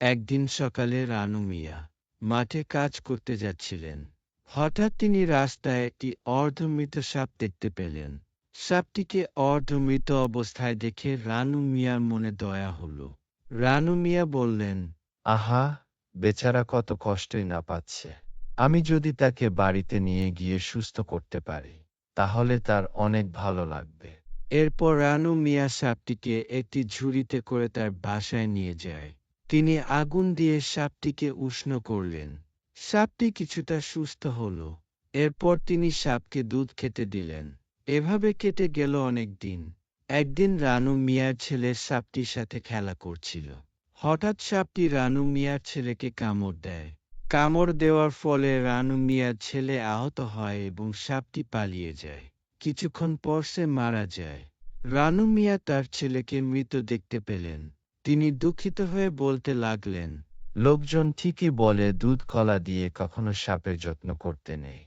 একদিন সকালে রানু মিয়া মাঠে কাজ করতে যাচ্ছিলেন। হঠাৎ তিনি রাস্তায় একটি অর্ধমৃত সাপ দেখতে পেলেন। সাপটিকে অর্ধমৃত অবস্থায় দেখে রানু মিয়ার মনে দয়া হলো। রানু মিয়া বললেন আহা বেচারা কত কষ্টই না পাচ্ছে। আমি যদি তাকে বাড়িতে নিয়ে গিয়ে সুস্থ করতে পারি তাহলে তার অনেক ভালো লাগবে। এরপর রানু মিয়া সাপটিকে একটি ঝুড়িতে করে তার বাসায় নিয়ে যায়। তিনি আগুন দিয়ে সাপটিকে উষ্ণ করলেন। সাপটি কিছুটা সুস্থ হল। এরপর তিনি সাপকে দুধ খেতে দিলেন। এভাবে কেটে গেল অনেক দিন। একদিন রানু মিয়ার ছেলে সাপটির সাথে খেলা করছিল। হঠাৎ সাপটি রানু মিয়ার ছেলেকে কামড় দেয়। কামড় দেওয়ার ফলে রানু মিয়ার ছেলে আহত হয় এবং সাপটি পালিয়ে যায়। কিছুক্ষণ পর সে মারা যায়। রানু মিয়া তার ছেলেকে মৃত দেখতে পেলেন। তিনি দুঃখিত হয়ে বলতে লাগলেন, লোকজন ঠিকই বলে দুধ কলা দিয়ে কখনো সাপের যত্ন করতে নেই।